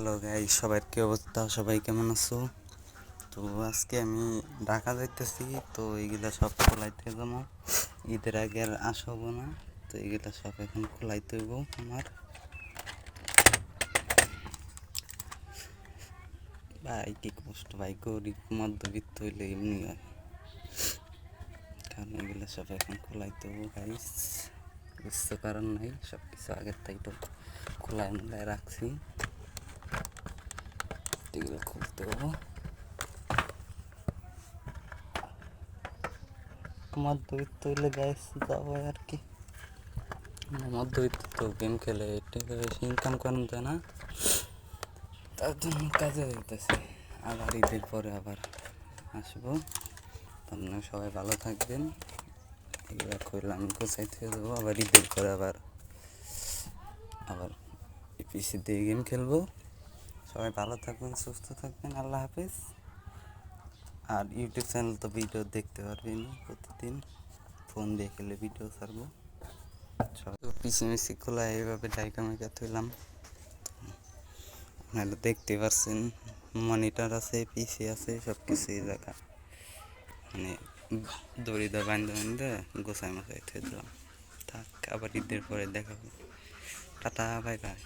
Hello guy সবার কি অবস্থা? সবাই কেমন আছো? তো আজকে আমি ঢাকা যাইতেছি, তো এইগুলা সব খোলাইতে যাব ঈদের আগে আর আসব না, তো এইগুলা সব এখন খোলাইতে হইব আমার। ভাই, কি কষ্ট, ভাই, গরিব, মধ্যবিত্ত হইলে এমনি কারণ এগুলো সব এখন খোলাইতে হব গাইস বুঝতে কারণ নাই সব কিছু আগের তাই তো খোলায় মোলায় রাখছি। এগুলো খুলতে হব মধ্যবিত্ত হইলে গাইস যাব আর কি মধ্যবিত্ত তো গেম খেলে টাকা বেশি ইনকাম করানো যায় না তার জন্য কাজে যাইতেছে আবার ঈদের পরে আবার আসব আপনারা সবাই ভালো থাকবেন এগুলো করলে আমি কোথায় থেকে দেবো আবার ঈদের পরে আবার আবার পিসি দিয়ে গেম খেলব সবাই ভালো থাকবেন, সুস্থ থাকবেন, আল্লাহ হাফিজ। আর ইউটিউব চ্যানেল তো ভিডিও দেখতে পারবেন প্রতিদিন। ফোন দিয়ে খেলে ভিডিও ছাড়বো। সব পিসি মিসি খোলা, এইভাবে ডাইকা মেকা তুললাম আপনারা দেখতে পাচ্ছেন মনিটর আছে, পিসি আছে সব কিছুই রাখা মানে দড়ি দা বান্ধে বান্ধে গোসাই মশাই থুয়ে থাক, আবার ঈদের পরে দেখাবো টাটা, বাই বাই।